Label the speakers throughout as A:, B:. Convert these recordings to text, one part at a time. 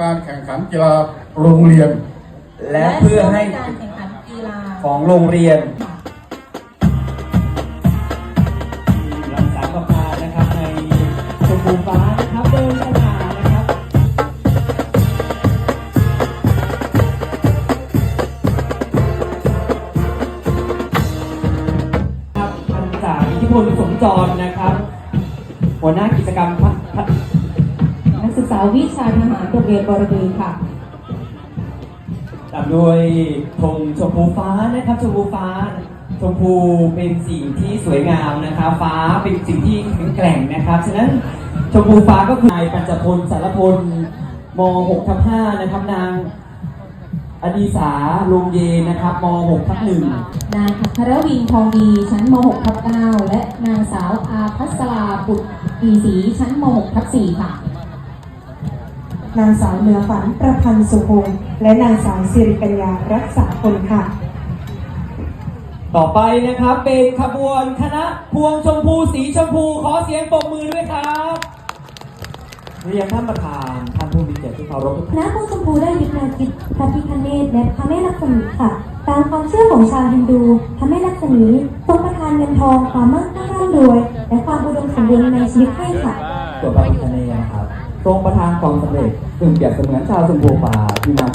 A: การแข่งขันกีฬาโรงเรียน
B: และเพื่อให้
C: การแข่งขันกีฬา
B: ของโรงเรียนรังสรรค์ออกมานะครับในชมพูฟ้านะครับเดินเข้ามานะครับครับพันจ่าอิทธิพลสมจรนะครับ หัวหน้ากิจกรรมพัฒพัฒ
C: นัก ศึกษาวิชาทหารโรงเรียนบรบือค่ะ
B: ตามด้วยธงชมพูฟ้านะครับชมพูฟ้าชมพูเป็นสิ่งที่สวยงามนะครับ ฟ้าเป็นสิ่งที่แข็งแกร่งนะครับฉะนั้นชมพูฟ้าก็คือนายปัญจพลสารพลม6ทับ5นะครับนางอดีสาลุงเยนะครับม6ทับ1
C: นายพัทรวินทองดีชั้นม .6 ทับ9และนางสาวอาพัสราปุตปีศรีชั้นม .6 ทับ4ค่ะ
D: นางสาวเหนือฝันประพันธ์สุพงศ์และนางสาวสิริกัญญารักษาพลค่ะ
B: ต่อไปนะครับเป็นขบวนคณะพวงชมพูสีชมพูขอเสียงปรบมือด้วยครับเรียนท่านประธานท่านผู้มีเกียรติที่เคารพทุก
E: คณะพวงชมพูได้ยึดแนวคิดพระพิคเนตและพระแม่ลักษมีค่ะตามความเชื่อของชาวฮินดูพระแม่ลักษมีทรงประทานเงินทองความมั่งคั่งร่ำรวย และความอุดมสมบูรณ์ในชีวิตให้ค่ะ
B: ส่วนพระพิฆเนศนะครับ ทรงประทานความสำเร็จซึ่งเปรียบเสมือนชาวชมพูป่าที่มา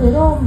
B: 土豆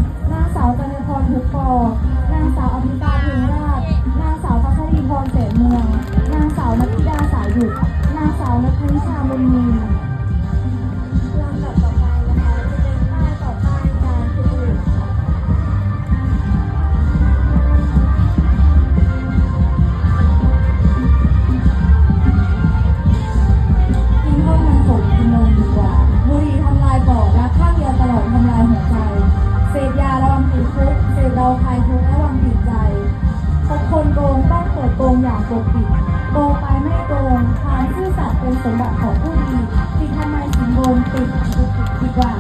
B: า
E: งปกปิดโกไปไม่โกงความซื่อสัตย์เป็นสมบัติของผู้ดีติดทำไมสิงนบนติดดีกว่า